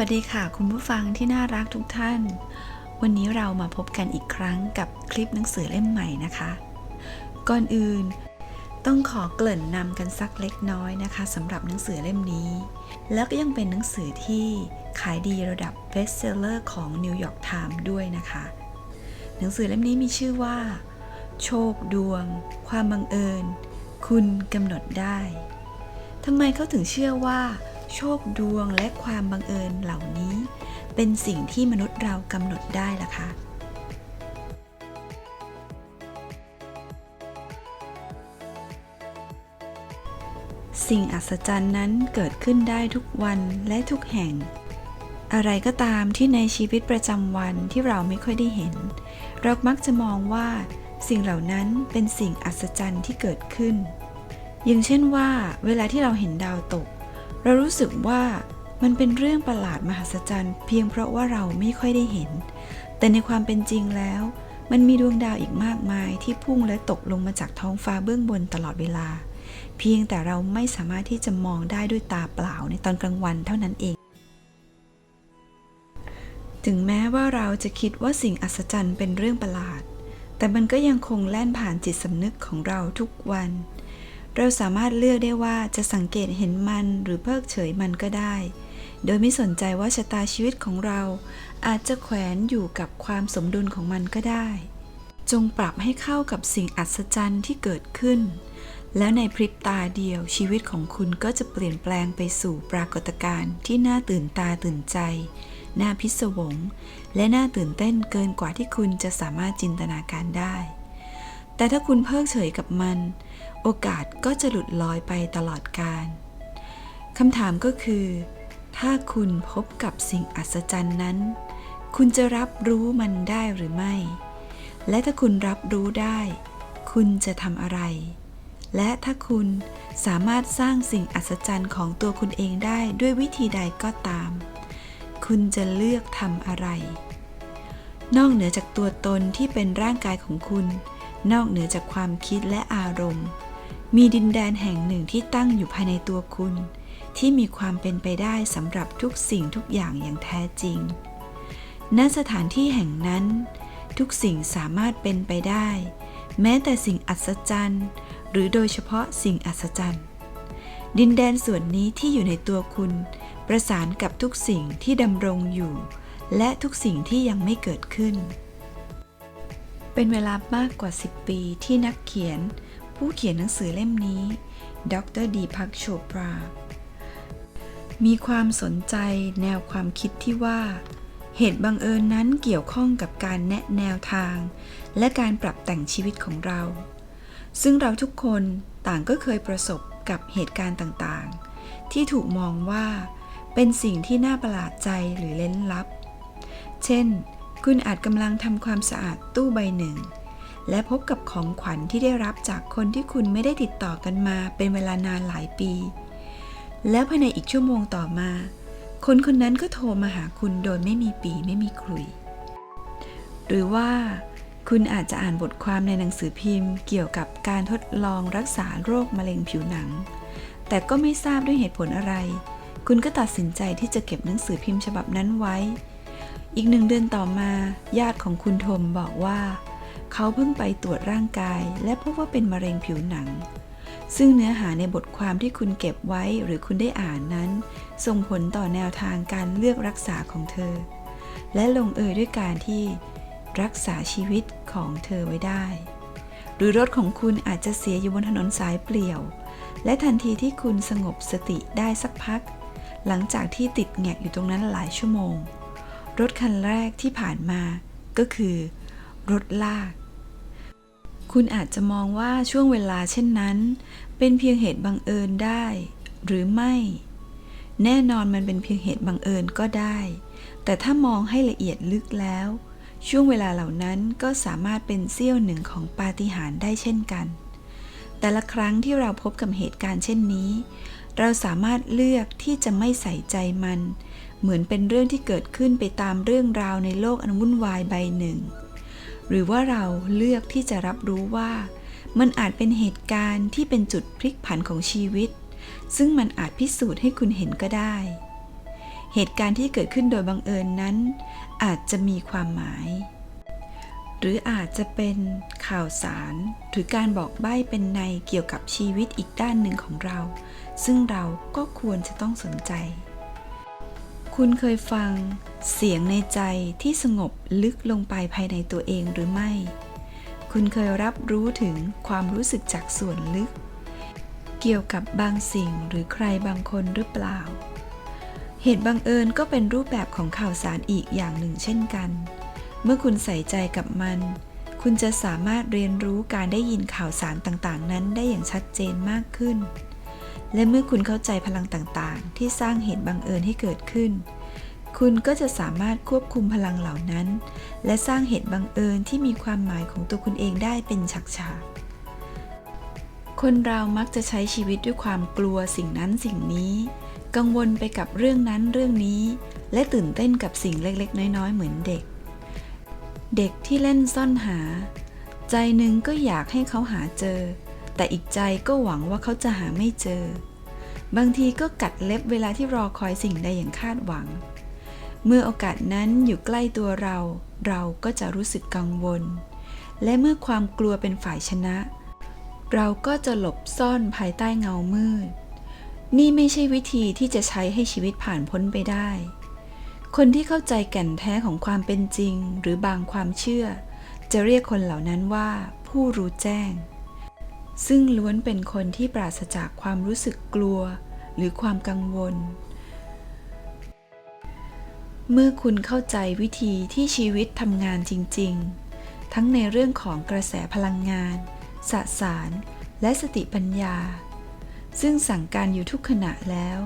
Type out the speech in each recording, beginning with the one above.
วัสดีค่ะ คุณผู้ฟังที่น่ารักทุกท่าน วันนี้เรามาพบกันอีกครั้งกับคลิปหนังสือเล่มใหม่นะคะ ก่อนอื่น ต้องขอเกริ่นนำกันสักเล็กน้อยนะคะสำหรับหนังสือเล่มนี้ แล้วก็ยังเป็นหนังสือที่ขายดีระดับเบสเซลเลอร์ของ New York Times ด้วยนะคะ หนังสือเล่มนี้มีชื่อว่า โชคดวง ความบังเอิญ คุณกำหนดได้ทำไมเขาถึงเชื่อว่า โชคดวงและความบังเอิญเหล่านี้ เป็นสิ่งที่มนุษย์เรากำหนดได้ล่ะคะสิ่งอัศจรรย์นั้นเกิดขึ้นได้ทุกวันและทุกแห่ง อะไรก็ตามที่ในชีวิตประจำวันที่เราไม่ค่อยได้เห็น เรามักจะมองว่า สิ่งเหล่านั้นเป็นสิ่งอัศจรรย์ที่เกิดขึ้น อย่างเช่นว่า เวลาที่เราเห็นดาวตก เรารู้สึกว่ามันเป็นเรื่องประหลาดมหัศจรรย์ เพียงเพราะว่าเราไม่ค่อยได้เห็น แต่ในความเป็นจริงแล้ว มันมีดวงดาวอีกมากมายที่พุ่งและตกลงมาจากท้องฟ้าเบื้องบนตลอดเวลา เพียงแต่เราไม่สามารถที่จะมองได้ด้วยตาเปล่าในตอนกลางวันเท่านั้นเอง ถึงแม้ว่าเราจะคิดว่าสิ่งอัศจรรย์เป็นเรื่องประหลาด แต่มันก็ยังคงแล่นผ่านจิตสำนึกของเราทุกวัน เราสามารถเลือกได้ว่าจะสังเกตเห็นมันหรือเพิกเฉยมันก็ได้ โดยไม่สนใจว่าชะตาชีวิตของเรา อาจจะแขวนอยู่กับความสมดุลของมันก็ได้ จงปรับให้เข้ากับสิ่งอัศจรรย์ที่เกิดขึ้น แล้วในพริบตาเดียวชีวิตของคุณก็จะเปลี่ยนแปลงไปสู่ปรากฏการณ์ที่น่าตื่นตาตื่นใจ น่าพิศวง และน่าตื่นเต้นเกินกว่าที่คุณจะสามารถจินตนาการได้ แต่ถ้าคุณเพิกเฉยกับมัน โอกาสก็จะหลุดลอยไปตลอดกาลคำถามก็คือ ถ้าคุณพบกับสิ่งอัศจรรย์นั้น คุณจะรับรู้มันได้หรือไม่ และถ้าคุณรับรู้ได้ คุณจะทำอะไร และถ้าคุณสามารถสร้างสิ่งอัศจรรย์ของตัวคุณเองได้ด้วยวิธีใดก็ตาม คุณจะเลือกทำอะไร นอกเหนือจากตัวตนที่เป็นร่างกายของคุณ นอกเหนือจากความคิดและอารมณ์ มีดินแดนแห่งหนึ่งที่ตั้งอยู่ภายในตัวคุณ ที่มีความเป็นไปได้สำหรับทุกสิ่งทุกอย่างอย่างแท้จริง ณ สถานที่แห่งนั้น ทุกสิ่งสามารถเป็นไปได้ แม้แต่สิ่งอัศจรรย์ หรือโดยเฉพาะสิ่งอัศจรรย์ ดินแดนส่วนนี้ที่อยู่ในตัวคุณ ประสานกับทุกสิ่งที่ดำรงอยู่ และทุกสิ่งที่ยังไม่เกิดขึ้นเป็นเวลามากกว่า 10 ปีที่นักเขียน ผู้เขียนหนังสือเล่มนี้ ดรดีพักโชปรา มีความสนใจแนวความคิดที่ว่า เหตุบังเอิญนั้นเกี่ยวข้องกับการแนะแนวทาง และการปรับแต่งชีวิตของเรา ซึ่งเราทุกคนต่างก็เคยประสบกับเหตุการณ์ต่างๆ ที่ถูกมองว่าเป็นสิ่งที่น่าประหลาดใจหรือเล้นลับ เช่น คุณอาจกำลังทำความสะอาดตู้ใบหนึ่ง และพบกับของขวัญที่ได้รับจากคนที่คุณไม่ได้ติดต่อกันมาเป็นเวลานานหลายปี แล้วภายในอีกชั่วโมงต่อมา คนคนนั้นก็โทรมาหาคุณโดยไม่มีปีไม่มีครุย หรือว่าคุณอาจจะอ่านบทความในหนังสือพิมพ์ เกี่ยวกับการทดลองรักษาโรคมะเร็งผิวหนัง แต่ก็ไม่ทราบด้วยเหตุผลอะไร คุณก็ตัดสินใจที่จะเก็บหนังสือพิมพ์ฉบับนั้นไว้ อีกหนึ่งเดือนต่อมา ญาติของคุณโทมบอกว่า เขาเพิ่งไปตรวจร่างกาย และพบว่าเป็นมะเร็งผิวหนัง ซึ่งเนื้อหาในบทความที่คุณเก็บไว้หรือคุณได้อ่านนั้น ส่งผลต่อแนวทางการเลือกรักษาของเธอ และลงเอยด้วยการที่รักษาชีวิตของเธอไว้ได้ หรือรถของคุณอาจจะเสียอยู่บนถนนสายเปลี่ยว และทันทีที่คุณสงบสติได้สักพัก หลังจากที่ติดแงกอยู่ตรงนั้นหลายชั่วโมง รถคันแรกที่ผ่านมาก็คือ รถลาก คุณอาจจะมองว่าช่วงเวลาเช่นนั้น เป็นเพียงเหตุบังเอิญได้ หรือไม่ แน่นอนมันเป็นเพียงเหตุบังเอิญก็ได้ แต่ถ้ามองให้ละเอียดลึกแล้ว ช่วงเวลาเหล่านั้นก็สามารถเป็นเสี้ยวหนึ่งของปาฏิหาริย์ได้เช่นกัน แต่ละครั้งที่เราพบกับเหตุการณ์เช่นนี้ เราสามารถเลือกที่จะไม่ใส่ใจมันเหมือนเป็นเรื่องที่เกิดขึ้นไปตามเรื่องราวในโลกอันวุ่นวายใบหนึ่ง หรือว่าเราเลือกที่จะรับรู้ว่า มันอาจเป็นเหตุการณ์ที่เป็นจุดพลิกผันของชีวิต ซึ่งมันอาจพิสูจน์ให้คุณเห็นก็ได้ เหตุการณ์ที่เกิดขึ้นโดยบังเอิญนั้น อาจจะมีความหมาย หรืออาจจะเป็นข่าวสารหรือการบอกใบ้เป็นในเกี่ยวกับชีวิตอีกด้านหนึ่งของเรา ซึ่งเราก็ควรจะต้องสนใจ คุณเคยฟังเสียงในใจที่สงบลึกลงไปภายในตัวเองหรือไม่ คุณเคยรับรู้ถึงความรู้สึกจากส่วนลึก เกี่ยวกับบางสิ่งหรือใครบางคนหรือเปล่า เหตุบังเอิญก็เป็นรูปแบบของข่าวสารอีกอย่างหนึ่งเช่นกัน เมื่อคุณใส่ใจกับมัน คุณจะสามารถเรียนรู้การได้ยินข่าวสารต่างๆ นั้นได้อย่างชัดเจนมากขึ้น และเมื่อคุณเข้าใจพลังต่างๆ ที่สร้างเหตุบังเอิญให้เกิดขึ้น คุณก็จะสามารถควบคุมพลังเหล่านั้น และสร้างเหตุบังเอิญที่มีความหมายของตัวคุณเองได้เป็นฉากๆ คนเรามักจะใช้ชีวิตด้วยความกลัวสิ่งนั้นสิ่งนี้ กังวลไปกับเรื่องนั้นเรื่องนี้ และตื่นเต้นกับสิ่งเล็กๆ น้อยๆ เหมือนเด็ก เด็กที่เล่นซ่อนหา ใจหนึ่งก็อยากให้เขาหาเจอ แต่อีกใจก็หวังว่าเขาจะหาไม่เจอ บางทีก็กัดเล็บเวลาที่รอคอยสิ่งใดอย่างคาดหวัง เมื่อโอกาสนั้นอยู่ใกล้ตัวเรา เราก็จะรู้สึกกังวล และเมื่อความกลัวเป็นฝ่ายชนะ เราก็จะหลบซ่อนภายใต้เงามืด นี่ไม่ใช่วิธีที่จะใช้ให้ชีวิตผ่านพ้นไปได้ คนที่เข้าใจแก่นแท้ของความเป็นจริง หรือบางความเชื่อ จะเรียกคนเหล่านั้นว่าผู้รู้แจ้ง ซึ่งล้วนเป็นคนที่ปราศจากความรู้สึกกลัวหรือความกังวล เมื่อคุณเข้าใจวิธีที่ชีวิตทำงานจริง ๆ ทั้งในเรื่องของกระแสพลังงาน สสาร และสติปัญญา ซึ่งสั่งการอยู่ทุกขณะแล้ว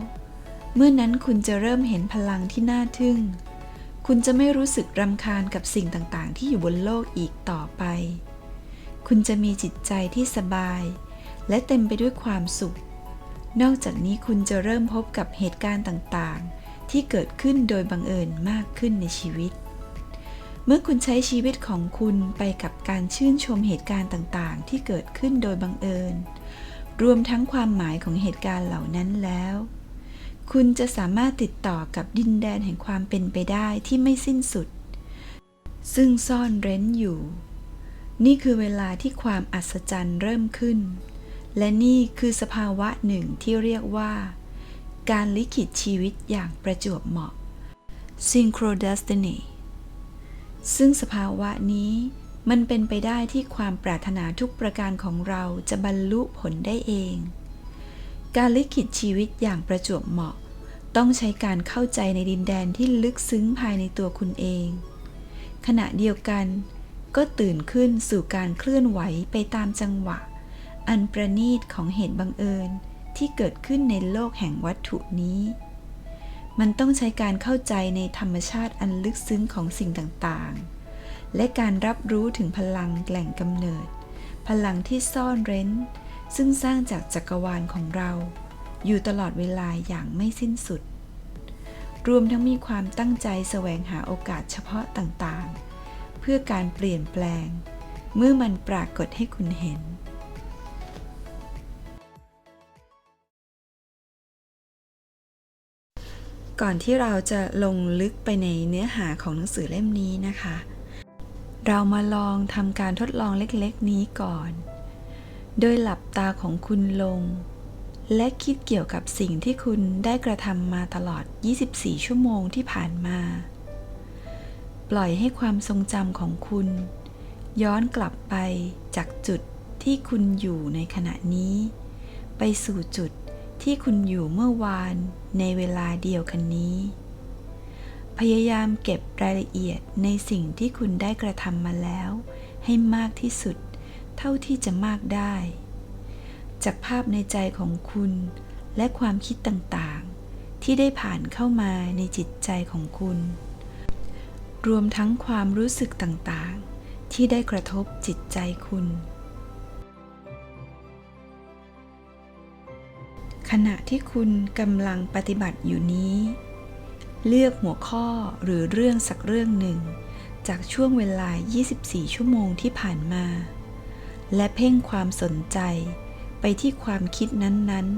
เมื่อนั้นคุณจะเริ่มเห็นพลังที่น่าทึ่ง คุณจะไม่รู้สึกรำคาญกับสิ่งต่างๆ ที่อยู่บนโลกอีกต่อไป คุณจะมีจิตใจที่สบาย และเต็มไปด้วยความสุข นอกจากนี้คุณจะเริ่มพบกับเหตุการณ์ต่างๆ ที่เกิดขึ้นโดยบังเอิญมากขึ้นในชีวิต เมื่อคุณใช้ชีวิตของคุณไปกับการชื่นชมเหตุการณ์ต่างๆ ที่เกิดขึ้นโดยบังเอิญ รวมทั้งความหมายของเหตุการณ์เหล่านั้นแล้วคุณจะสามารถติดต่อกับดินแดนแห่งความเป็นไปได้ที่ไม่สิ้นสุด ซึ่งซ่อนเร้นอยู่ นี่คือเวลาที่ความอัศจรรย์เริ่มขึ้น และนี่คือสภาวะหนึ่งที่เรียกว่า การลิขิตชีวิตอย่างประจวบเหมาะ synchrodestiny ซึ่งสภาวะนี้มันเป็นไปได้ที่ความปรารถนาทุกประการของเราจะบรรลุผลได้เอง การลิขิตชีวิตอย่างประจวบเหมาะ ต้องใช้การเข้าใจในดินแดนที่ลึกซึ้งภายในตัวคุณเอง ขณะเดียวกัน ก็ตื่นขึ้นสู่การเคลื่อนไหวไปตามจังหวะ อันประณีตของเหตุบังเอิญที่เกิดขึ้นในโลกแห่งวัตถุนี้ มันต้องใช้การเข้าใจในธรรมชาติอันลึกซึ้งของสิ่งต่างๆ และการรับรู้ถึงพลังแหล่งกำเนิด พลังที่ซ่อนเร้น ซึ่งสร้างจากจักรวาลของเรา อยู่ตลอดเวลาอย่างไม่สิ้นสุด รวมทั้งมีความตั้งใจแสวงหาโอกาสเฉพาะต่างๆ เพื่อการเปลี่ยนแปลง เมื่อมันปรากฏให้คุณเห็น ก่อนที่เราจะลงลึกไปในเนื้อหาของหนังสือเล่มนี้นะคะ เรามาลองทำการทดลองเล็กๆนี้ก่อน โดยหลับตาของคุณลง และคิดเกี่ยวกับสิ่งที่คุณได้กระทำมาตลอด 24 ชั่วโมงที่ผ่านมา ปล่อยให้ความทรงจำของคุณ ย้อนกลับไปจากจุดที่คุณอยู่ในขณะนี้ ไปสู่จุดที่คุณอยู่เมื่อวานในเวลาเดียวกันนี้ พยายามเก็บรายละเอียดในสิ่งที่คุณได้กระทำมาแล้ว ให้มากที่สุด เท่าที่จะมากได้ จากภาพในใจของคุณ และความคิดต่างๆ ที่ได้ผ่านเข้ามาในจิตใจของคุณ รวมทั้งความรู้สึกต่างๆ ที่ได้กระทบจิตใจคุณ ขณะที่คุณกำลังปฏิบัติอยู่นี้ เลือกหัวข้อหรือเรื่องสักเรื่องหนึ่ง จากช่วงเวลา 24 ชั่วโมงที่ผ่านมา และเพ่งความสนใจไปที่ความคิดนั้น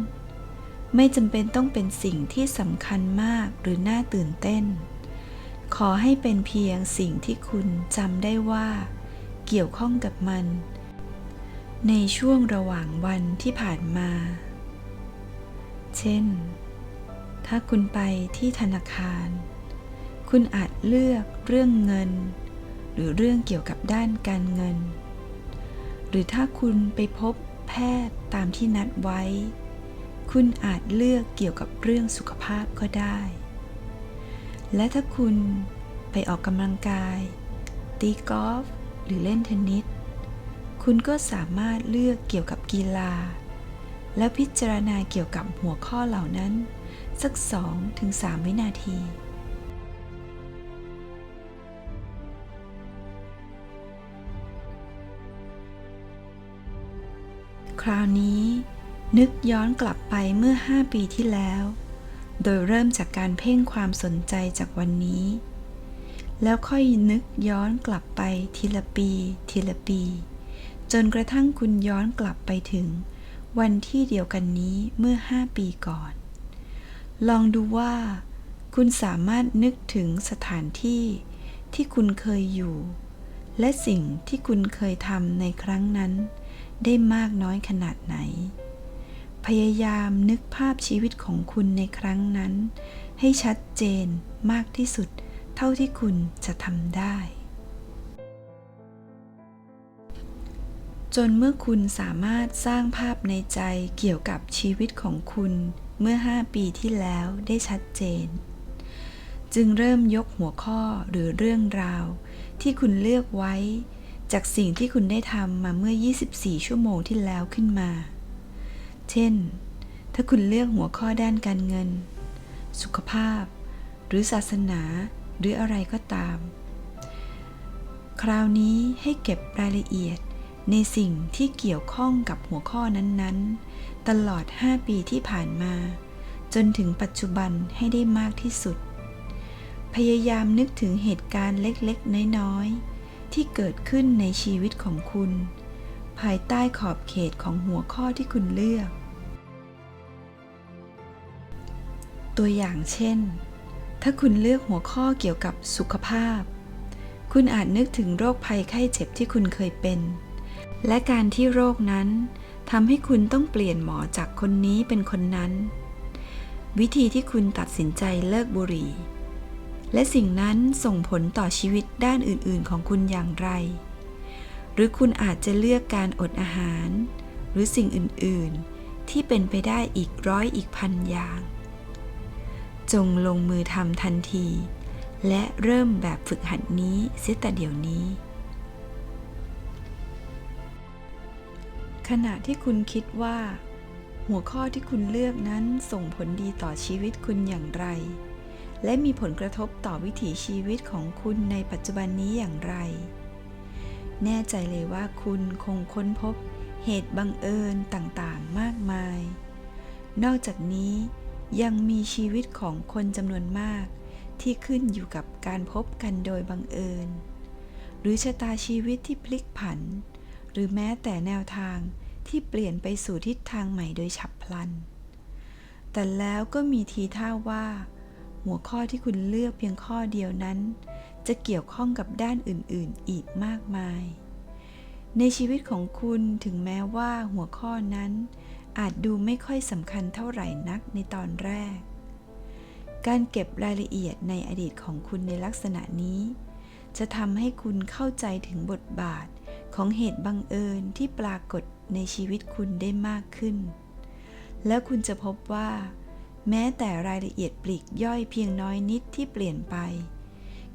ๆ ไม่จำเป็นต้องเป็นสิ่งที่สำคัญมากหรือน่าตื่นเต้น ขอให้เป็นเพียงสิ่งที่คุณจำได้ว่า เกี่ยวข้องกับมัน ในช่วงระหว่างวันที่ผ่านมา เช่น ถ้าคุณไปที่ธนาคาร คุณอาจเลือกเรื่องเงิน หรือเรื่องเกี่ยวกับด้านการเงิน หรือถ้าคุณไปพบแพทย์ตามที่นัดไว้ คุณอาจเลือกเกี่ยวกับเรื่องสุขภาพก็ได้ และถ้าคุณไปออกกำลังกาย ตีกอล์ฟหรือเล่นเทนนิส คุณก็สามารถเลือกเกี่ยวกับกีฬา แล้วพิจารณาเกี่ยวกับหัวข้อเหล่านั้น สัก 2-3 วินาทีคราวนี้นึกย้อนกลับไปเมื่อ 5 ปีที่แล้ว โดยเริ่มจากการเพ่งความสนใจจากวันนี้ แล้วค่อยนึกย้อนกลับไปทีละปี ทีละปี จนกระทั่งคุณย้อนกลับไปถึง วันที่เดียวกันนี้เมื่อ 5 ปีก่อน ลองดูว่า คุณสามารถนึกถึงสถานที่ที่คุณเคยอยู่ และสิ่งที่คุณเคยทำในครั้งนั้น ได้มากน้อยขนาดไหน พยายามนึกภาพชีวิตของคุณในครั้งนั้น ให้ชัดเจนมากที่สุด เท่าที่คุณจะทำได้ จนเมื่อคุณสามารถสร้างภาพในใจเกี่ยวกับชีวิตของคุณเมื่อ 5 ปีที่แล้วได้ชัดเจน จึงเริ่มยกหัวข้อหรือเรื่องราว ที่คุณเลือกไว้ จากสิ่งที่คุณได้ทำมาเมื่อ 24 ชั่วโมงที่แล้วขึ้นมา เช่น ถ้าคุณเลือกหัวข้อด้านการเงิน สุขภาพ หรือศาสนาหรืออะไรก็ตาม คราวนี้ให้เก็บรายละเอียดในสิ่งที่เกี่ยวข้องกับหัวข้อนั้นๆ ตลอด 5 ปีที่ผ่านมา จนถึงปัจจุบันให้ได้มากที่สุด พยายามนึกถึงเหตุการณ์เล็กๆ น้อยๆ ที่เกิดขึ้นในชีวิตของคุณ ภายใต้ขอบเขตของหัวข้อที่คุณเลือก ตัวอย่างเช่น ถ้าคุณเลือกหัวข้อเกี่ยวกับสุขภาพ คุณอาจนึกถึงโรคภัยไข้เจ็บที่คุณเคยเป็น และการที่โรคนั้นทำให้คุณต้องเปลี่ยนหมอจากคนนี้เป็นคนนั้น วิธีที่คุณตัดสินใจเลิกบุหรี่ และสิ่งนั้นส่งผลต่อชีวิตด้านอื่น ๆ ของคุณอย่างไร หรือคุณอาจจะเลือกการอดอาหาร หรือสิ่งอื่น ๆ ที่เป็นไปได้อีกร้อยอีกพันอย่าง จงลงมือทำทันที และเริ่มแบบฝึกหัดนี้เสียแต่เดี๋ยวนี้ ขณะที่คุณคิดว่า หัวข้อที่คุณเลือกนั้นส่งผลดีต่อชีวิตคุณอย่างไร และมีผลกระทบต่อวิถีชีวิตของคุณในปัจจุบันนี้อย่างไร แน่ใจเลยว่าคุณคงค้นพบเหตุบังเอิญต่างๆ มากมาย นอกจากนี้ยังมีชีวิตของคนจำนวนมาก ที่ขึ้นอยู่กับการพบกันโดยบังเอิญ หรือชะตาชีวิตที่พลิกผัน หรือแม้แต่แนวทางที่เปลี่ยนไปสู่ทิศทางใหม่โดยฉับพลัน แต่แล้วก็มีทีท่าว่า หัวข้อที่คุณเลือกเพียงข้อเดียวนั้น จะเกี่ยวข้องกับด้านอื่นๆอีกมากมาย ในชีวิตของคุณถึงแม้ว่าหัวข้อนั้น อาจดูไม่ค่อยสำคัญเท่าไหร่นักในตอนแรก การเก็บรายละเอียดในอดีตของคุณในลักษณะนี้ จะทำให้คุณเข้าใจถึงบทบาทของเหตุบังเอิญที่ปรากฏในชีวิตคุณได้มากขึ้น แล้วคุณจะพบว่า แม้แต่รายละเอียดปลีกย่อยเพียงน้อยนิดที่เปลี่ยนไป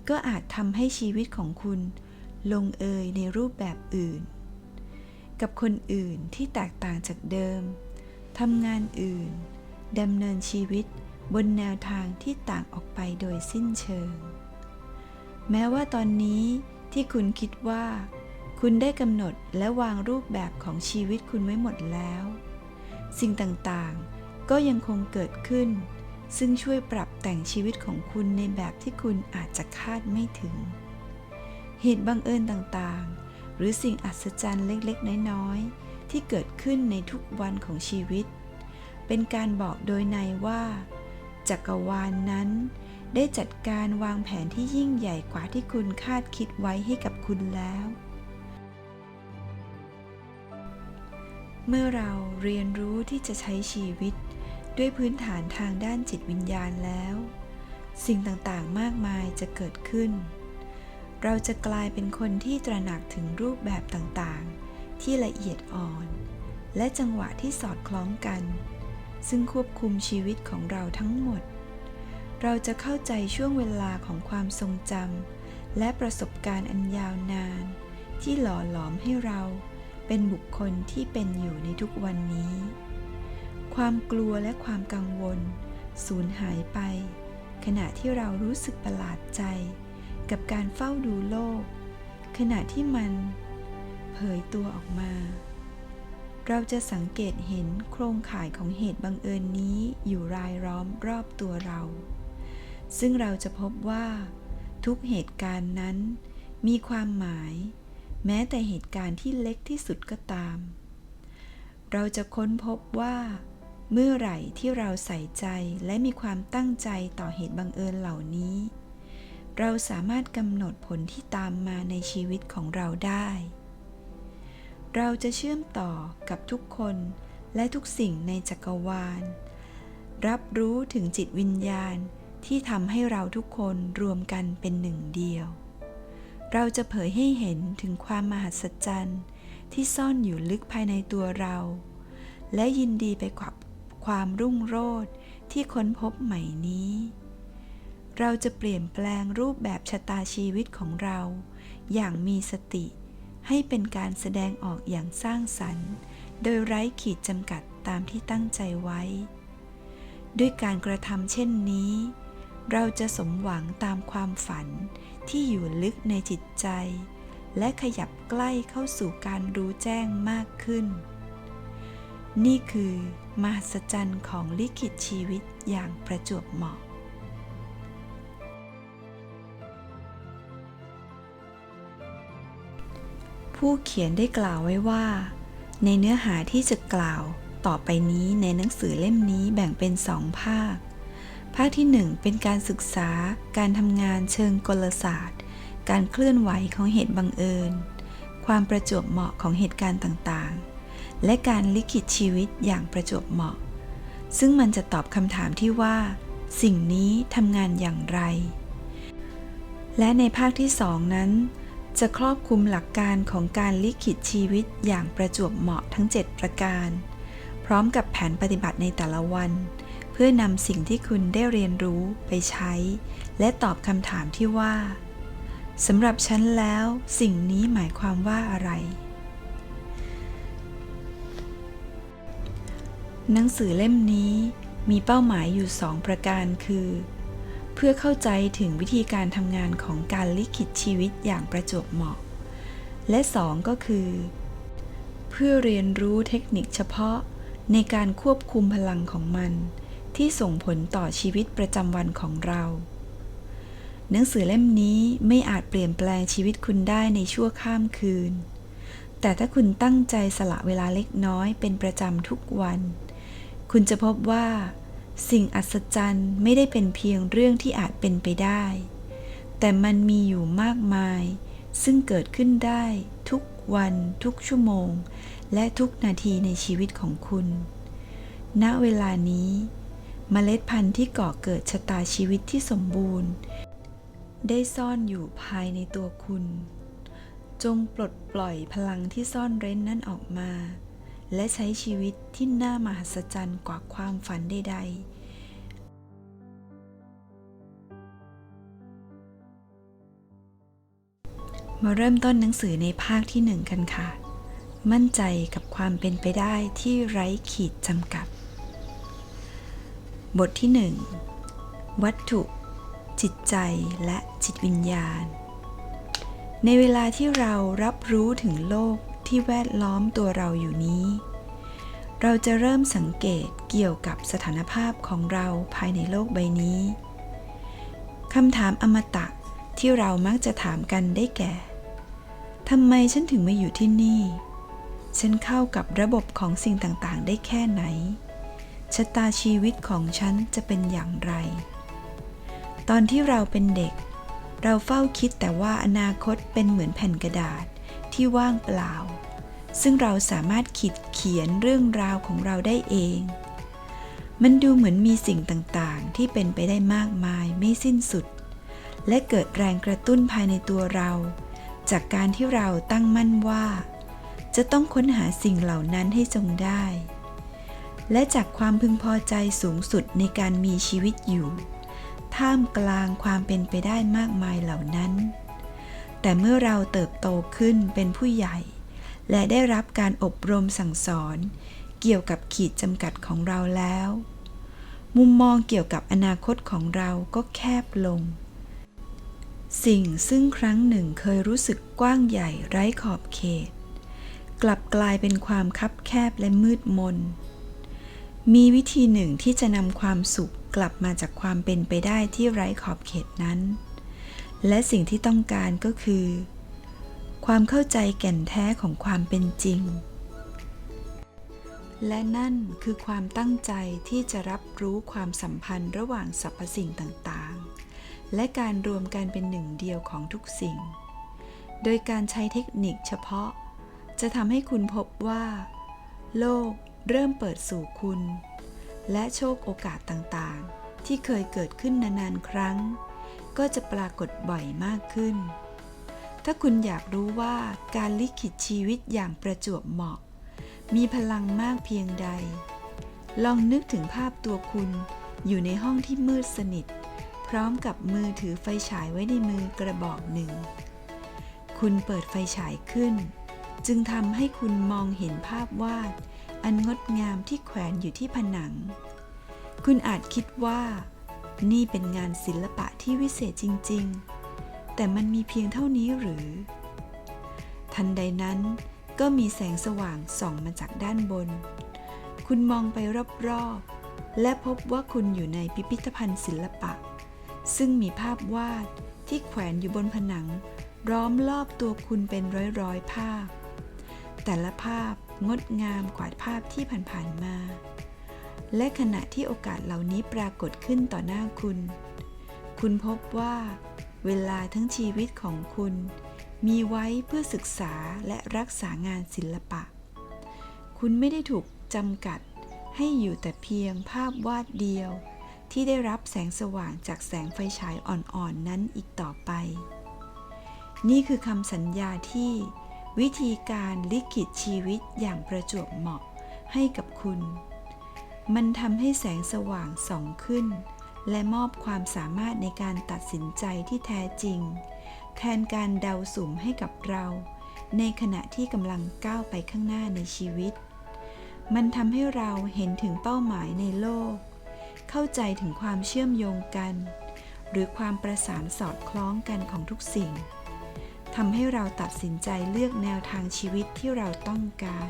ก็อาจทำให้ชีวิตของคุณ ลงเอยในรูปแบบอื่น กับคนอื่นที่แตกต่างจากเดิมทำงานอื่นดำเนินชีวิตบนแนวทางที่ต่างออกไปโดยสิ้นเชิง แม้ว่าตอนนี้ที่คุณคิดว่า คุณได้กำหนดและวางรูปแบบของชีวิตคุณไว้หมดแล้ว สิ่งต่างๆ ก็ยังคงเกิดขึ้น ซึ่งช่วยปรับแต่งชีวิตของคุณในแบบที่คุณอาจจะคาดไม่ถึง เหตุบังเอิญต่างๆ หรือสิ่งอัศจรรย์เล็กๆ น้อยๆ ที่เกิดขึ้นในทุกวันของชีวิต เป็นการบอกโดยในว่า จักรวาลนนั้นได้จัดการวางแผนที่ยิ่งใหญ่กว่าที่คุณคาดคิดไว้ให้กับคุณแล้ว เมื่อเราเรียนรู้ที่จะใช้ชีวิต ด้วยพื้นฐานทางด้านจิตวิญญาณแล้ว สิ่งต่างๆ มากมายจะเกิดขึ้น เราจะกลายเป็นคนที่ตระหนักถึงรูปแบบต่างๆ ที่ละเอียดอ่อน และจังหวะที่สอดคล้องกัน ซึ่งควบคุมชีวิตของเราทั้งหมด เราจะเข้าใจช่วงเวลาของความทรงจำและประสบการณ์อันยาวนาน ที่หล่อหลอมให้เราเป็นบุคคลที่เป็นอยู่ในทุกวันนี้ ความกลัวและความกังวล สูญหายไป ขณะที่เรารู้สึกประหลาดใจ กับการเฝ้าดูโลก ขณะที่มันเผยตัวออกมา เราจะสังเกตเห็นโครงข่ายของเหตุบังเอิญนี้อยู่รายล้อมรอบตัวเรา ซึ่งเราจะพบว่า ทุกเหตุการณ์นั้น มีความหมาย แม้แต่เหตุการณ์ที่เล็กที่สุดก็ตามเราจะค้นพบว่า เมื่อไหร่ที่เราใส่ใจและมีความตั้งใจต่อเหตุบังเอิญเหล่านี้ เราสามารถกำหนดผลที่ตามมาในชีวิตของเราได้ เราจะเชื่อมต่อกับทุกคนและทุกสิ่งในจักรวาล รับรู้ถึงจิตวิญญาณที่ทำให้เราทุกคนรวมกันเป็นหนึ่งเดียว เราจะเผยให้เห็นถึงความมหัศจรรย์ที่ซ่อนอยู่ลึกภายในตัวเรา และยินดีไปกับ ความรุ่งโรจน์ที่ค้นพบใหม่นี้ เราจะเปลี่ยนแปลงรูปแบบชะตาชีวิตของเรา อย่างมีสติ ให้เป็นการแสดงออกอย่างสร้างสรรค์ โดยไร้ขีดจำกัดตามที่ตั้งใจไว้ ด้วยการกระทำเช่นนี้ เราจะสมหวังตามความฝันที่อยู่ลึกในจิตใจ และขยับใกล้เข้าสู่การรู้แจ้งมากขึ้น นี่คือมหัศจรรย์ของลิขิตชีวิตอย่างประจวบเหมาะ ผู้เขียนได้กล่าวไว้ว่า ในเนื้อหาที่จะกล่าวต่อไปนี้ในหนังสือเล่มนี้แบ่งเป็นสองภาค ภาคที่หนึ่งเป็นการศึกษา การทำงานเชิงกลศาสตร์ การเคลื่อนไหวของเหตุบังเอิญ ความประจวบเหมาะของเหตุการณ์ต่างๆ และการลิขิตชีวิตอย่างประจวบเหมาะ ซึ่งมันจะตอบคำถามที่ว่า สิ่งนี้ทำงานอย่างไร และในภาคที่สองนั้น จะครอบคลุมหลักการของการลิขิตชีวิตอย่างประจวบเหมาะทั้ง 7 ประการ พร้อมกับแผนปฏิบัติในแต่ละวัน เพื่อนำสิ่งที่คุณได้เรียนรู้ไปใช้ และตอบคำถามที่ว่าสำหรับฉันแล้วสิ่งนี้หมายความว่าอะไร หนังสือเล่มนี้มีเป้าหมายอยู่สองประการคือ เพื่อเข้าใจถึงวิธีการทำงานของการลิขิตชีวิตอย่างประจวบเหมาะ และสองก็คือ เพื่อเรียนรู้เทคนิคเฉพาะในการควบคุมพลังของมัน ที่ส่งผลต่อชีวิตประจำวันของเรา หนังสือเล่มนี้ไม่อาจเปลี่ยนแปลงชีวิตคุณได้ในชั่วข้ามคืน แต่ถ้าคุณตั้งใจสละเวลาเล็กน้อยเป็นประจำทุกวัน คุณจะพบว่า สิ่งอัศจรรย์ไม่ได้เป็นเพียงเรื่องที่อาจเป็นไปได้ แต่มันมีอยู่มากมาย ซึ่งเกิดขึ้นได้ทุกวันทุกชั่วโมง และทุกนาทีในชีวิตของคุณ ณ เวลานี้เมล็ดพันธุ์ที่ก่อเกิดชะตาชีวิตที่สมบูรณ์ ได้ซ่อนอยู่ภายในตัวคุณ จงปลดปล่อยพลังที่ซ่อนเร้นนั้นออกมา และใช้ชีวิตที่น่ามหัศจรรย์กว่าความฝันใด ๆมาเริ่มต้นหนังสือในภาคที่หนึ่งกันค่ะ มั่นใจกับความเป็นไปได้ที่ไร้ขีดจำกัด บทที่หนึ่งวัตถุ จิตใจและจิตวิญญาณ ในเวลาที่เรารับรู้ถึงโลก ที่แวดล้อมตัวเราอยู่นี้ เราจะเริ่มสังเกตเกี่ยวกับสถานภาพของเราภายในโลกใบนี้คำถามอมตะที่เรามักจะถามกันได้แก่ทำไมฉันถึงมาอยู่ที่นี่ ฉันเข้ากับระบบของสิ่งต่างๆ ได้แค่ไหน ชะตาชีวิตของฉันจะเป็นอย่างไร ตอนที่เราเป็นเด็ก เราเฝ้าคิดแต่ว่าอนาคตเป็นเหมือนแผ่นกระดาษที่ว่างเปล่า ซึ่งเราสามารถขีดเขียนเรื่องราวของเราได้เอง มันดูเหมือนมีสิ่งต่างๆ ที่เป็นไปได้มากมายไม่สิ้นสุด และเกิดแรงกระตุ้นภายในตัวเรา จากการที่เราตั้งมั่นว่า จะต้องค้นหาสิ่งเหล่านั้นให้จงได้ และจากความพึงพอใจสูงสุดในการมีชีวิตอยู่ ท่ามกลางความเป็นไปได้มากมายเหล่านั้น แต่เมื่อเราเติบโตขึ้นเป็นผู้ใหญ่ และได้รับการอบรมสั่งสอน เกี่ยวกับขีดจำกัดของเราแล้ว มุมมองเกี่ยวกับอนาคตของเราก็แคบลง สิ่งซึ่งครั้งหนึ่งเคยรู้สึกกว้างใหญ่ไร้ขอบเขต กลับกลายเป็นความคับแคบและมืดมน มีวิธีหนึ่งที่จะนำความสุขกลับมาจากความเป็นไปได้ที่ไร้ขอบเขตนั้น และสิ่งที่ต้องการก็คือ ความเข้าใจแก่นแท้ของความเป็นจริง และนั่นคือความตั้งใจที่จะรับรู้ความสัมพันธ์ระหว่างสรรพสิ่งต่างๆ และการรวมกันเป็นหนึ่งเดียวของทุกสิ่ง โดยการใช้เทคนิคเฉพาะ จะทำให้คุณพบว่า โลกเริ่มเปิดสู่คุณ และโชคโอกาสต่างๆ ที่เคยเกิดขึ้นนานๆครั้ง ก็จะปรากฏบ่อยมากขึ้น ถ้าคุณอยากรู้ว่าการลิขิตชีวิตอย่างประจวบเหมาะ มีพลังมากเพียงใด ลองนึกถึงภาพตัวคุณอยู่ในห้องที่มืดสนิท พร้อมกับมือถือไฟฉายไว้ในมือกระบอกหนึ่ง คุณเปิดไฟฉายขึ้น จึงทำให้คุณมองเห็นภาพวาด อันงดงามที่แขวนอยู่ที่ผนัง คุณอาจคิดว่า นี่เป็นงานศิลปะที่วิเศษจริง ๆ แต่มันมีเพียงเท่านี้หรือ ทันใดนั้นก็มีแสงสว่างส่องมาจากด้านบน คุณมองไปรอบๆ และพบว่าคุณอยู่ในพิพิธภัณฑ์ศิลปะ ซึ่งมีภาพวาดที่แขวนอยู่บนผนังล้อมรอบตัวคุณเป็นร้อยๆ ภาพ แต่ละภาพงดงามกว่าภาพที่ผ่านๆมา และขณะที่โอกาสเหล่านี้ปรากฏขึ้นต่อหน้าคุณ คุณพบว่า เวลาทั้งชีวิตของคุณ มีไว้เพื่อศึกษาและรักษางานศิลปะ คุณไม่ได้ถูกจำกัดให้อยู่แต่เพียงภาพวาดเดียว ที่ได้รับแสงสว่างจากแสงไฟฉายอ่อนๆนนั้นอีกต่อไป นี่คือคำสัญญาที่ วิธีการลิขิตชีวิตอย่างประจวบเหมาะให้กับคุณ มันทำให้แสงสว่างส่องขึ้น และมอบความสามารถในการตัดสินใจที่แท้จริง แทนการเดาสุ่มให้กับเรา ในขณะที่กำลังก้าวไปข้างหน้าในชีวิต มันทำให้เราเห็นถึงเป้าหมายในโลก เข้าใจถึงความเชื่อมโยงกัน หรือความประสานสอดคล้องกันของทุกสิ่งทำให้เราตัดสินใจเลือกแนวทางชีวิตที่เราต้องการ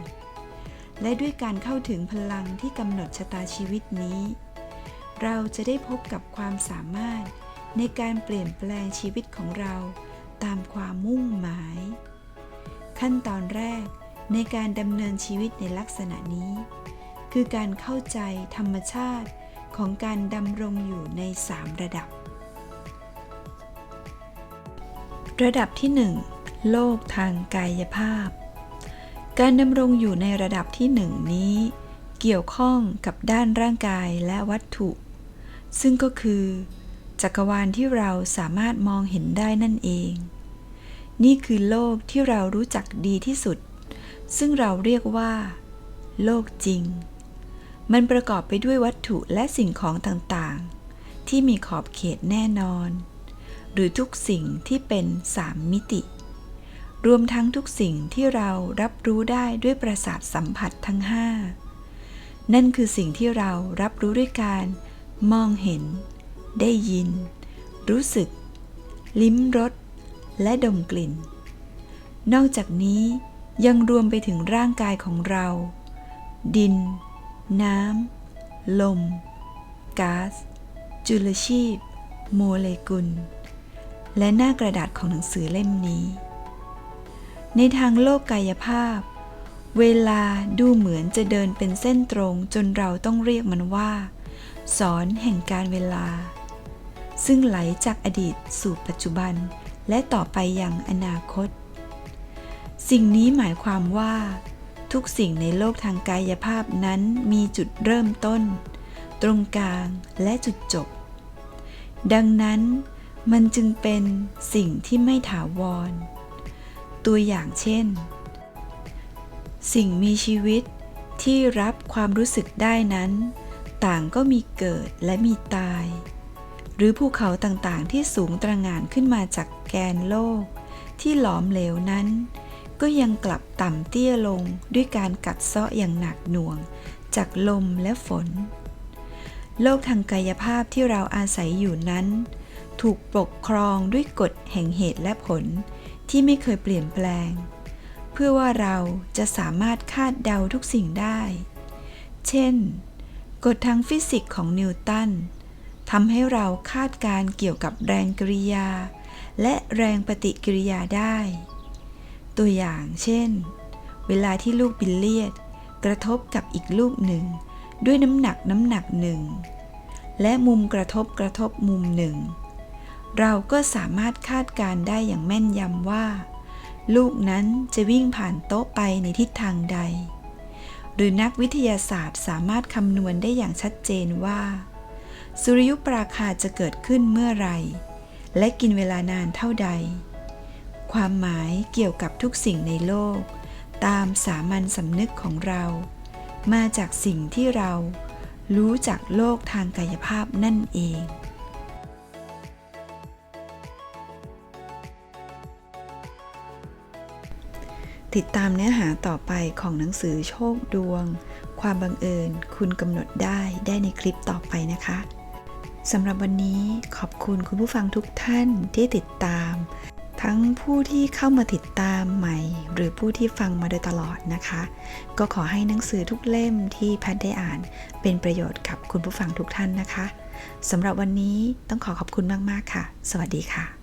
และด้วยการเข้าถึงพลังที่กำหนดชะตาชีวิตนี้ เราจะได้พบกับความสามารถในการเปลี่ยนแปลงชีวิตของเราตามความมุ่งหมาย ขั้นตอนแรกในการดำเนินชีวิตในลักษณะนี้ คือการเข้าใจธรรมชาติของการดำรงอยู่ใน 3 ระดับ ระดับที่ 1 โลกทางกายภาพ การดำรงอยู่ในระดับที่หนึ่งนี้ เกี่ยวข้องกับด้านร่างกายและวัตถุ ซึ่งก็คือ จักรวาลที่เราสามารถมองเห็นได้นั่นเอง นี่คือโลกที่เรารู้จักดีที่สุด ซึ่งเราเรียกว่า โลกจริง มันประกอบไปด้วยวัตถุและสิ่งของต่างๆ ที่มีขอบเขตแน่นอน หรือทุกสิ่งที่เป็นสามมิติ รวมทั้งทุกสิ่งที่เรารับรู้ได้ด้วยประสาทสัมผัสทั้งห้านั่นคือสิ่งที่เรารับรู้ด้วยการ มองเห็น ได้ยิน รู้สึก ลิ้มรส และดมกลิ่น นอกจากนี้ยังรวมไปถึงร่างกายของเรา ดิน น้ำ ลมก๊าซจุลชีพ โมเลกุล และหน้ากระดาษของหนังสือเล่มนี้ ในทางโลกกายภาพ เวลาดูเหมือนจะเดินเป็นเส้นตรงจนเราต้องเรียกมันว่า สอนแห่งการเวลา ซึ่งไหลจากอดีตสู่ปัจจุบันและต่อไปอย่างอนาคต สิ่งนี้หมายความว่า ทุกสิ่งในโลกทางกายภาพนั้นมีจุดเริ่มต้น ตรงกลางและจุดจบ ดังนั้นมันจึงเป็นสิ่งที่ไม่ถาวร ตัวอย่างเช่น สิ่งมีชีวิตที่รับความรู้สึกได้นั้น ต่างก็มีเกิดและมีตาย หรือภูเขาต่างๆที่สูงตระหง่านขึ้นมาจากแกนโลก ที่หลอมเหลวนั้น ก็ยังกลับต่ำเตี้ยลงด้วยการกัดเซาะอย่างหนักหน่วง จากลมและฝน โลกทางกายภาพที่เราอาศัยอยู่นั้น ถูกปกครองด้วยกฎแห่งเหตุและผลที่ไม่เคยเปลี่ยนแปลง เพื่อว่าเราจะสามารถคาดเดาทุกสิ่งได้ เช่น กฎทางฟิสิกส์ของนิวตันทำให้เราคาดการเกี่ยวกับแรงกริยา และแรงปฏิกิริยาได้ ตัวอย่างเช่น เวลาที่ลูกบิลเลียด กระทบกับอีกลูกหนึ่ง ด้วยน้ำหนักน้ำหนักหนึ่ง และมุมกระทบกระทบมุมหนึ่ง เราก็สามารถคาดการได้อย่างแม่นยำว่า ลูกนั้นจะวิ่งผ่านโต๊ะไปในทิศทางใด หรือนักวิทยาศาสตร์สามารถคำนวณได้อย่างชัดเจนว่า สุริยุปราคาจะเกิดขึ้นเมื่อไรและกินเวลานานเท่าใด ความหมายเกี่ยวกับทุกสิ่งในโลก ตามสามัญสำนึกของเรา มาจากสิ่งที่เรารู้จากโลกทางกายภาพนั่นเอง ติดตามเนื้อหาต่อไปของหนังสือโชคดวง ความบังเอิญ คุณกำหนดได้ได้ในคลิปต่อไปนะคะสำหรับวันนี้ขอบคุณคุณผู้ฟังทุกท่านที่ติดตาม ทั้งผู้ที่เข้ามาติดตามใหม่ หรือผู้ที่ฟังมาโดยตลอดนะคะ ก็ขอให้หนังสือทุกเล่มที่แพทย์ได้อ่าน เป็นประโยชน์กับคุณผู้ฟังทุกท่านนะคะสำหรับวันนี้ต้องขอขอบคุณมาก ๆ ค่ะ สวัสดีค่ะ